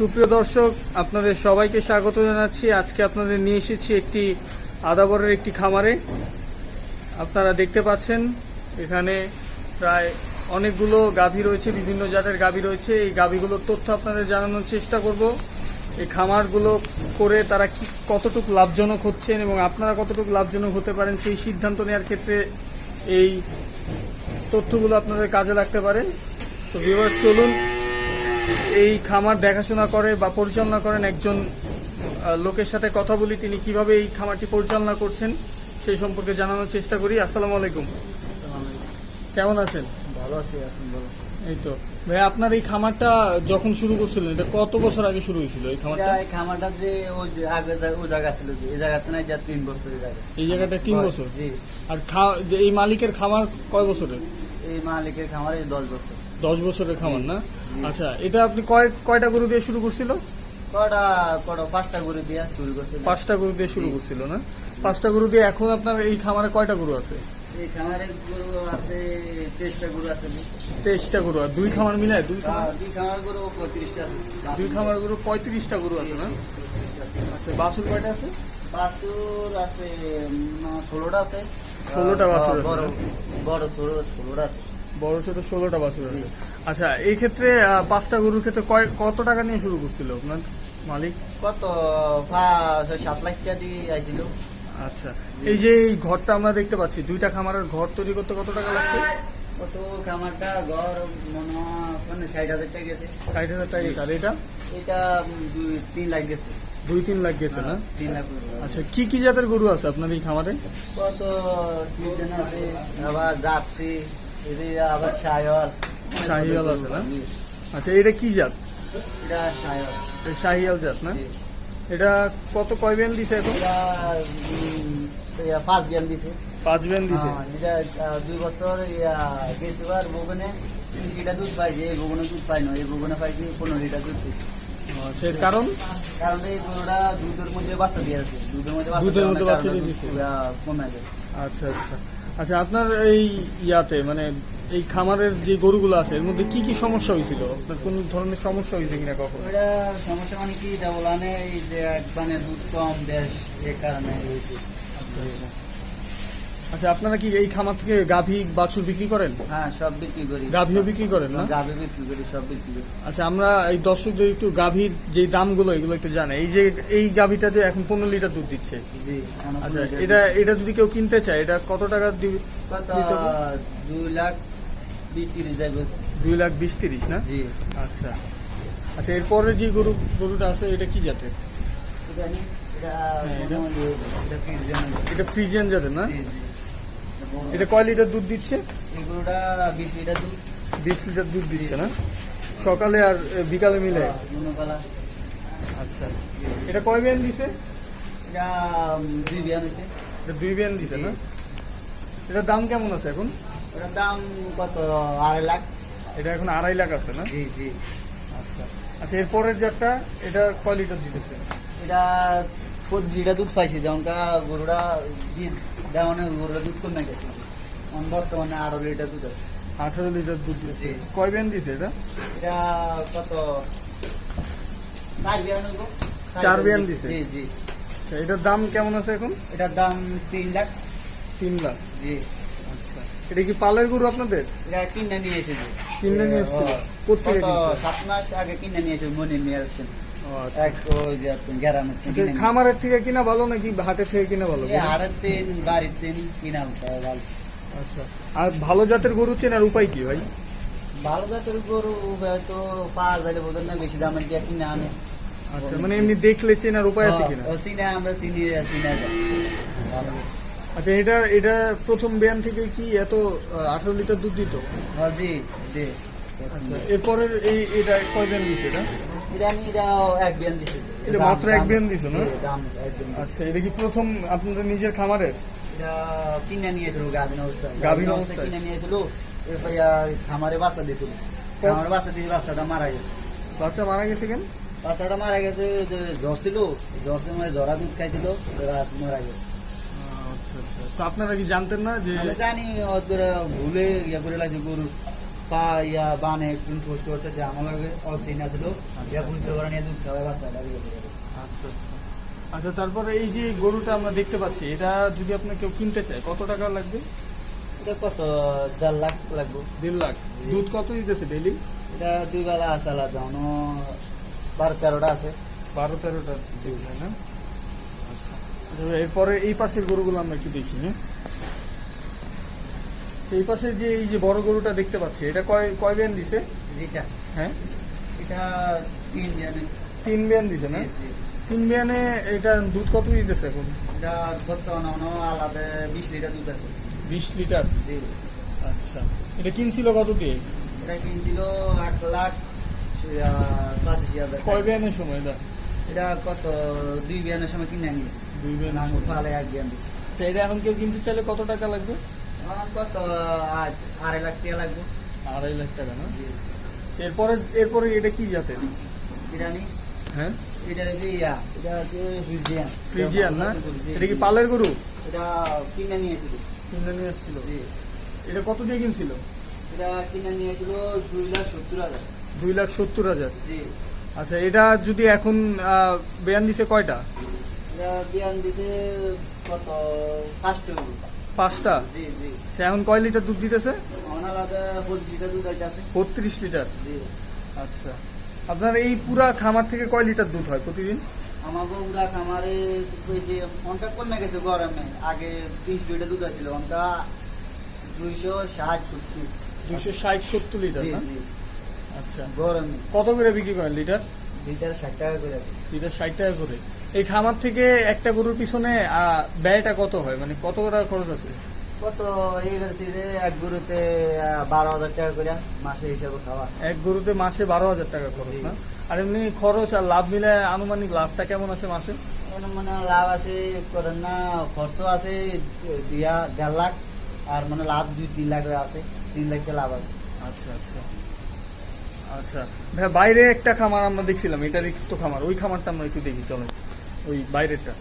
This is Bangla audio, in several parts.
সুপ্রিয় দর্শক, আপনাদের সবাইকে স্বাগত জানাচ্ছি। আজকে আপনাদের নিয়ে এসেছি একটি আদাবরের একটি খামারে। আপনারা দেখতে পাচ্ছেন, এখানে প্রায় অনেকগুলো গাভী রয়েছে, বিভিন্ন জাতের গাভী রয়েছে। এই গাভীগুলোর তথ্য আপনাদের জানানোর চেষ্টা করব। এই খামারগুলো করে তারা কি কতটুকু লাভজনক হচ্ছেন এবং আপনারা কতটুকু লাভজনক হতে পারেন সেই সিদ্ধান্ত নেওয়ার ক্ষেত্রে এই তথ্যগুলো আপনাদের কাজে লাগতে পারে। তো ভিউয়ার্স চলুন এই খামার দেখাশোনা করে বা পরিচালনা করেন একজন লোকের সাথে কথা বলি তিনি কীভাবে এই খামারটি পরিচালনা করছেন সেই সম্পর্কে জানানোর চেষ্টা করি। আসসালামু আলাইকুম। কেমন আছেন? ভালো আছি আছেন বলো এই তো। ভাই আপনার এই খামারটা যখন শুরু করছিলেন এটা কত বছর আগে শুরু হয়েছিল এই খামারটা? এই খামারটা যে ওই যে আগে ওই জায়গা ছিল যে এই জায়গাতে নাই যা তিন বছর এই জায়গা। এই জায়গাটা তিন বছর? জি। আর এই মালিকের খামার কয় বছরের? এই মালিকের খামারে দশ বছর। দশ বছরের খামার না? আচ্ছা এটা আপনি কয় কয়টা গরু দিয়ে শুরু করছিল? কটা কটা পাঁচটা গরু দিয়া শুরু করছে পাঁচটা গরু দিয়ে শুরু করছিল না? পাঁচটা গরু দিয়ে এখন আপনার এই খামারে কয়টা গরু আছে? এই খামারে গরু আছে তেইশটা গরু আছে। তেইশটা গরু আর দুই খামার মিলায়? দুই খামার? দুই খামার গরু পঁয়ত্রিশটা আছে। দুই খামার গরু পঁয়ত্রিশটা গরু আছে না? আচ্ছা কয়টা আছে? বাছুর আছে ষোলোটা আছে। ষোলোটা বাছুর বড় বড় ষোলো ষোলোটা আছে। বড় ছোট ষোলোটা বাছুর আছে আচ্ছা এই ক্ষেত্রে পাঁচটা গরুর ক্ষেত্রে কয় কত টাকা নিয়ে শুরু করছিল আপনার মালিক? কত? সাত লাখ টাকা দিয়ে আইছিল। আচ্ছা এই যে এই ঘরটা আমরা দেখতে পাচ্ছি দুইটা খামারের ঘর তৈরি করতে কত টাকা লাগছে? কত খামারটা ঘর মনে মানে ষাট হাজার টাকা গেছে। ষাট হাজার টাকা আর এটা? এটা দুই তিন লাখ গেছে। দুই তিন লাখ গেছে না? তিন লাখ আচ্ছা কি কি জাতের গরু আছে আপনার এই খামারে? কত আছে আবার জার্সি এদি আবার শায়র শাহিওয়াল আছে না? আচ্ছা এটা কি জাত এটা শায়র শাহিয়াল জাত না এটা কত কয় বেন দিছে এখন পাঁচ দিছে পাঁচ দিছে এটা দুই বছর ইয়া, গেছে বার বগুনে লিটার দুধ পাইছে এই বগুনে দুধ পাই না এই বগুনে পাইছে পনেরো লিটার দুধ আচ্ছা কারণ কারণ এই গরুটা দুধের মধ্যে বাচ্চা দিয়ে আছে দুধের মধ্যে বাচ্চা দিয়ে দিছে। কমে আচ্ছা আচ্ছা আচ্ছা আপনার এই ইয়াতে মানে এই খামারের যে গরুগুলো আছে এর মধ্যে কি কি সমস্যা হয়েছিল? আপনার কোন ধরনের সমস্যা হয়েছে কিনা কখন? এটা সমস্যা মানে কি যা বলানে এই যে এক মানে দুধ কম বেশ এ কারণে হয়েছে। আচ্ছা আপনারা কি এই খামার থেকে গাভী বাছুর বিক্রি করেন? হ্যাঁ সব বিক্রি করি। গাভীও বিক্রি করেন না? গাভি বিক্রি করি সব বিক্রি করি। আচ্ছা আমরা এই দর্শকদের একটু গাভীর যে দামগুলো এগুলো একটু জানাই। এই যে এই গাভীটা যে এখন পনেরো লিটার দুধ দিচ্ছে। আচ্ছা এটা এটা যদি কেউ কিনতে চায় এটা কত টাকা দিবে? দুই লাখ বিশ তিরিশ যাবে দুই লাখ বিশ তিরিশ না? জি। আচ্ছা। আচ্ছা এরপরে যে গরু গরুটা আছে এটা কি জাতের? এটা হ্যাঁ, জানা ফ্রিজিয়ান জাতের না? এটা কয় লিটার দুধ দিচ্ছে? এগুলোটা বিশ লিটার দুধ। বিশ লিটার দুধ দিচ্ছে না? সকালে আর বিকালে মিলে? মনোকালা আচ্ছা। এটা কয় বিয়ান দিছে? এটা দুই বিয়ান হয়েছে এটা দুই বিয়ান দিছে না? এটার দাম কেমন আছে এখন? ওটার দাম কত? আড়াই লাখ। এটা এখন আড়াই লাখ আছে না? জি জি। আচ্ছা। আচ্ছা এরপরের জাতটা এটা কয় লিটার দিতেছে? এটা পঁচিশ লিটার দুধ পাইছি যেমন কা গরুটা দেওয়ানে গরুটা দুধ কমে গেছে? এখন বর্তমানে আড়াই লিটার দুধ আছে। আঠারো লিটার দুধ দিচ্ছে কয় বিয়ান দিছে এটা? এটা কত? চার বিয়ান চার বিয়ান দিছে? জি জি। এটার দাম কেমন আছে এখন? এটার দাম তিন লাখ। তিন লাখ। জি। আচ্ছা। এটা কি পালের গরু আপনাদের? এটা কিনে নিয়ে এসেছি। কিনে নিয়ে এসেছিল? কোত্থেকে সাত মাস আগে কিনে নিয়ে এসে মনে নিয়ে আসছেন আচ্ছা। আচ্ছা, খামারের থেকে কিনা ভালো নাকি হাটের থেকে কিনা ভালো? হাড়ের দিন বাড়ির দিন কিনা ভালো আচ্ছা আর ভালো জাতের গরু চেনার উপায় কি ভাই? ভালো জাতের গরু হয়তো পাওয়া যাবে বোধ না বেশি দামের দিয়ে কিনে আনে। আচ্ছা মানে এমনি দেখলে চেনার উপায় আছে কিনা? চিনে আমরা চিনি চিনে ভালো। আচ্ছা এটা এটা প্রথম ব্যায়াম থেকে কি এত আঠারো লিটার দুধ দিত? জি জি। আচ্ছা এরপরের এই এটা কয় ব্যায়াম দিছে এটা? এটা আমি এটা এক বিয়ান দিছি। এটা মাত্র এক বিয়ান দিছো না? দাম এক বিয়ান আচ্ছা এটা কি প্রথম আপনাদের নিজের খামারের? এটা কিনে নিয়েছিল গাভিন অবস্থায়। গাভিন অবস্থায়? কিনে নিয়েছিল খামারে বাচ্চা দিয়েছিল। খামারে বাচ্চা দিয়ে বাচ্চাটা মারা গেছে। বাচ্চা মারা গেছে কেন? বাচ্চাটা মারা গেছে যে জ্বর ছিল। জ্বর সময় জরা দুধ খাইছিল মারা গেছে। আচ্ছা আচ্ছা। তো আপনারা কি জানতেন না যে জানি ভুলে ইয়ে করে লাগছে গরু। পা ইয়া বানে একটু পোস্ট করছে যে আমার লগে অসিন ইয়া বুঝতে দুধ আচ্ছা আচ্ছা। আচ্ছা তারপরে এই যে গরুটা আমরা দেখতে পাচ্ছি এটা যদি আপনি কেউ কিনতে চায় কত টাকা লাগবে? এটা কত? দেড় লাখ লাগবে। দেড় লাখ। দুধ কত দিতেছে ডেলি এটা দুই বেলা আছে আলাদা বারো তেরোটা আছে। বারো তেরোটা দুধ না? আচ্ছা। আচ্ছা, এরপরে এই পাশের গরুগুলো আমরা একটু দেখি হ্যাঁ? আচ্ছা, এই পাশের যে এই যে বড় গরুটা দেখতে পাচ্ছি এটা কয় কয় বিয়ান দিছে? যেটা হ্যাঁ? এটা তিন বিয়ান তিন বিয়ান দিছে না। তিন বিয়ানে এটা দুধ কত দিতেছে এখন? এটা বর্তমানে আলাদা বিশ লিটার দুধ আছে। বিশ লিটার? জি। আচ্ছা। এটা কিনছিল কত দিয়ে? এটা কিনছিল এক লাখ পঁচাশি হাজার। কয় বিয়ানের সময় এটা? এটা কত দুই বিয়ানের সময় কিনে নিয়ে দুই নাম সময়। এক বিয়ান দিচ্ছে এটা এখন কেউ কিনতে চাইলে কত টাকা লাগবে? আমার কত? আড়াই লাখ টাকা লাগবে। আড়াই লাখ টাকা না? এরপরে এরপরে এটা কি জাতের? বিরিয়ানি হ্যাঁ? এটা হচ্ছে ইয়া এটা হচ্ছে ফ্রিজিয়ান। ফ্রিজিয়ান না? এটা কি পালের গরু? এটা কিনে নিয়েছিল। কিনে নিয়ে এসেছিল? জি। এটা কত দিয়ে কিনছিল? এটা কিনে নিয়েছিল দুই লাখ সত্তর হাজার। দুই লাখ সত্তর হাজার? জি। আচ্ছা এটা যদি এখন বেয়ান দিছে কয়টা? এটা বিয়ান দিতে কত? হইব। পাঁচটা? জি জি। এখন কয় লিটার দুধ দিতেছে? বত্রিশ লিটার? জি। আচ্ছা। আপনার এই পুরা খামার থেকে কয় লিটার দুধ হয় প্রতিদিন? আমাকে ওরা খামারে ওই যে অনটা কমে গেছে গরমে। আগে বিশ লিটার দুধ আছিল অনটা দুইশো ষাট সত্তর। দুইশো ষাট সত্তর লিটার আচ্ছা। গরমে। কত করে বিক্রি করেন লিটার? লিটার ষাট টাকা করে। লিটার ষাট টাকা করে। এই খামার থেকে একটা গরুর পিছনে ব্যয়টা কত হয়? মানে কত টাকা খরচ আছে? কত এই এক গরুতে বারো হাজার টাকা করে মাসে হিসাবে খাওয়া। এক গরুতে মাসে বারো হাজার টাকা খরচ। না? আর এমনি খরচ আর লাভ মিলে আনুমানিক লাভটা কেমন আছে মাসে? মানে লাভ আছে করেন না খরচ আছে দিয়া দেড় লাখ আর মানে লাভ দুই তিন লাখ আছে তিন লাখ লাভ আছে। আচ্ছা আচ্ছা। আচ্ছা। ভাই, বাইরে একটা খামার আমরা দেখছিলাম, এটার একটু খামার। ওই খামারটা আমরা একটু দেখি চলো ওই বাইরেরটা।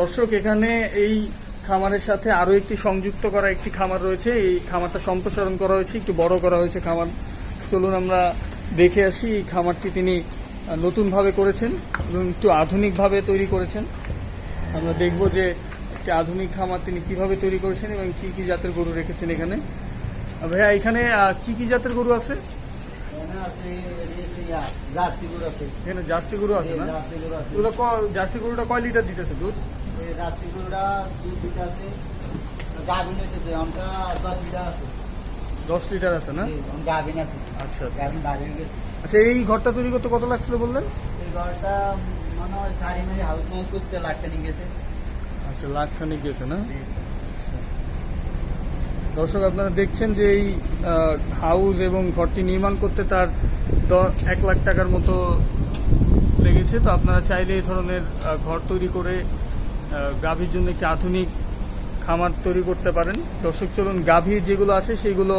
দর্শক, এখানে এই খামারের সাথে আরও একটি সংযুক্ত করা একটি খামার রয়েছে। এই খামারটা সম্প্রসারণ করা হয়েছে, একটু বড় করা হয়েছে খামার। চলুন আমরা দেখে আসি, এই খামারটি তিনি নতুনভাবে করেছেন এবং একটু আধুনিকভাবে তৈরি করেছেন। আমরা দেখব যে একটি আধুনিক খামার তিনি কীভাবে তৈরি করেছেন এবং কি কি জাতের গরু রেখেছেন এখানে। ভাইয়া, এখানে কি কি জাতের গরু আছে? এখানে আছে এই জার্সি গরু আছে জার্সি আছে। না আছে এগুলো গরুটা কয় লিটার দিতেছে দুধ? এই জার্সি গরুটা দুধ দিতে আছে গাভিন অনটা দশ লিটার আছে। দশ লিটার আছে না? গাভিন আছে। আচ্ছা আচ্ছা। আচ্ছা এই ঘরটা তৈরি করতে কত লাগছিল বললেন? এই ঘরটা মনে হয় চারি মারি হাউস করতে গেছে। আচ্ছা লাখ খানিক গেছে না। দর্শক আপনারা দেখছেন যে এই হাউস এবং ঘরটি নির্মাণ করতে তার এক লাখ টাকার মতো লেগেছে। তো আপনারা চাইলে এই ধরনের ঘর তৈরি করে গাভীর জন্য একটি আধুনিক খামার তৈরি করতে পারেন। দর্শক চলুন গাভীর যেগুলো আছে সেইগুলো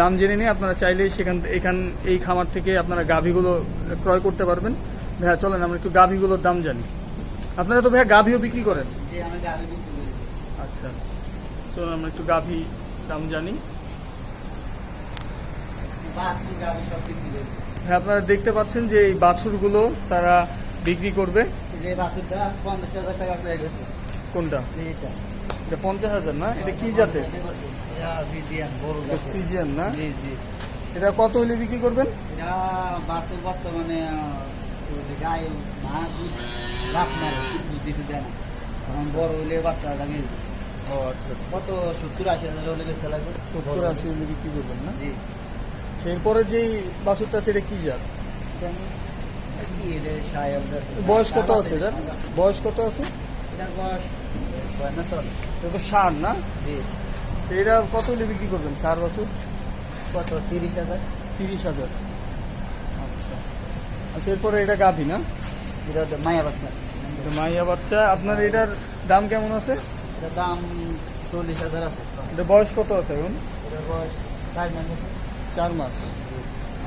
দাম জেনে নিয়ে আপনারা চাইলে সেখান এখান এই খামার থেকে আপনারা গাভীগুলো ক্রয় করতে পারবেন। ভাইয়া চলেন আমরা একটু গাভীগুলোর দাম জানি। আপনারা তো ভাইয়া গাভীও বিক্রি করেন? আচ্ছা। চলুন আমরা একটু গাভী দাম জানি। হ্যাঁ আপনারা দেখতে পাচ্ছেন যে এই বাছুরগুলো তারা বিক্রি করবে। কোনটা? এটা। পঞ্চাশ হাজার না? এটা কি জাতের। বড় জাতের। সিজিয়ান না? জি জি। এটা কত হলে বিক্রি করবেন? বাসু বর্তমানে গায়ে মা দুধ লাভ মারে দুধ দিতে দেয় না। বড় হলে বাচ্চাটা মিলবে কত সত্তর আশি হাজার হলে বেচা লাগবে সত্তর আশি হলে বিক্রি করবেন না? জি। আচ্ছা, এরপরে যেই বাছুরটা সেটা কি কি সাড়ে বয়স কত আছে বয়স কত আছে? না সার জি। সেটা কত হলে বিক্রি করবেন সার বছর? কত তিরিশ হাজার? তিরিশ হাজার। আচ্ছা। আচ্ছা এরপরে এটা গাভী না? এটা মায়া বাচ্চা। মাইয়া বাচ্চা। আপনার এটার দাম কেমন আছে? এটার দাম চল্লিশ হাজার আছে। এটা বয়স কত আছে এখন এটার বয়স চার মাস আছে। চার মাস।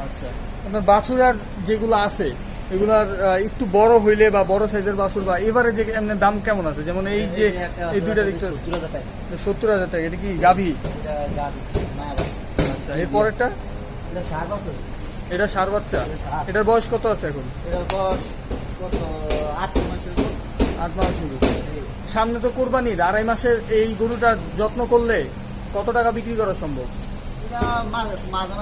আচ্ছা। আপনার বাছুর আর যেগুলো আছে এগুলার একটু বড় হইলে বা বড় সাইজের বাছুর বা এবারে যে এমনি দাম কেমন আছে? যেমন এই যে এই দুইটা দেখতে সত্তর হাজার টাকা। এটা কি গাভী? আচ্ছা এরপরেরটা এটা এটা সার বাচ্চা। এটার বয়স কত আছে এখন? এটা বয়স কত? আট মাসের গরু। আট মাস শুরু এই, সামনে তো কোরবানির আড়াই মাসের এই গরুটা যত্ন করলে কত টাকা বিক্রি করা সম্ভব?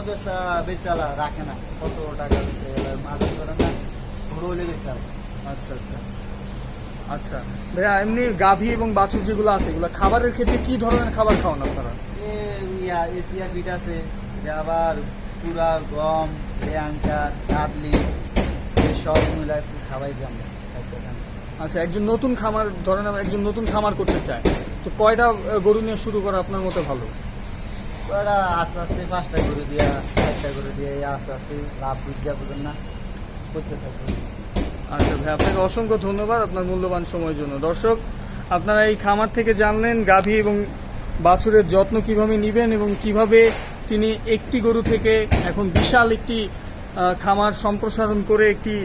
বেচা বেচালা রাখে না। কত টাকা বেচে এবার মাঝে করে না বড় হলে বেচালা। আচ্ছা আচ্ছা। আচ্ছা। ভাইয়া এমনি গাভী এবং বাছুর যেগুলো আছে এগুলো খাবারের ক্ষেত্রে কি ধরনের খাবার খাওয়ান আপনারা? এ এশিয়া বিট আছে। আবার পুরা গম লেয়াঙ্কা কাবলি সব মিলাই একটু খাওয়াই দিই আমরা। আচ্ছা একজন নতুন খামার ধরেন একজন নতুন খামার করতে চায় তো কয়টা গরু নিয়ে শুরু করা আপনার মতো ভালো? তো আস্তে আস্তে পাঁচটা করে দিয়া চারটা করে দিয়ে আস্তে আস্তে লাভ পর্যন্ত না করতে থাকবে আচ্ছা ভাই আপনাকে অসংখ্য ধন্যবাদ আপনার মূল্যবান সময়ের জন্য। দর্শক আপনারা এই খামার থেকে জানলেন গাভী এবং বাছুরের যত্ন কীভাবে নেবেন এবং কীভাবে তিনি একটি গরু থেকে এখন বিশাল একটি খামার সম্প্রসারণ করে একটি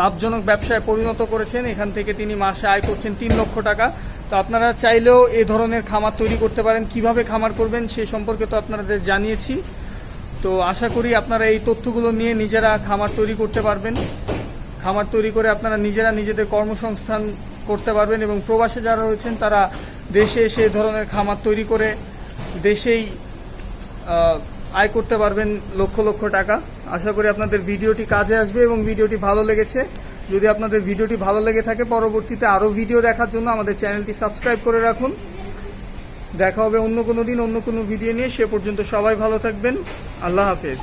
লাভজনক ব্যবসায় পরিণত করেছেন। এখান থেকে তিনি মাসে আয় করছেন তিন লক্ষ টাকা। তো আপনারা চাইলেও এ ধরনের খামার তৈরি করতে পারেন। কীভাবে খামার করবেন সে সম্পর্কে তো আপনাদের জানিয়েছি। তো আশা করি আপনারা এই তথ্যগুলো নিয়ে নিজেরা খামার তৈরি করতে পারবেন। খামার তৈরি করে আপনারা নিজেরা নিজেদের কর্মসংস্থান করতে পারবেন এবং প্রবাসে যারা রয়েছেন, তারা দেশে এসে ধরনের খামার তৈরি করে দেশেই আয় করতে পারবেন লক্ষ লক্ষ টাকা। আশা করি আপনাদের ভিডিওটি কাজে আসবে এবং ভিডিওটি ভালো লেগেছে। যদি আপনাদের ভিডিওটি ভালো লেগে থাকে, পরবর্তীতে আরও ভিডিও দেখার জন্য আমাদের চ্যানেলটি সাবস্ক্রাইব করে রাখুন। দেখা হবে অন্য কোনো দিন, অন্য কোনো ভিডিও নিয়ে। সে পর্যন্ত সবাই ভালো থাকবেন। আল্লাহ হাফেজ।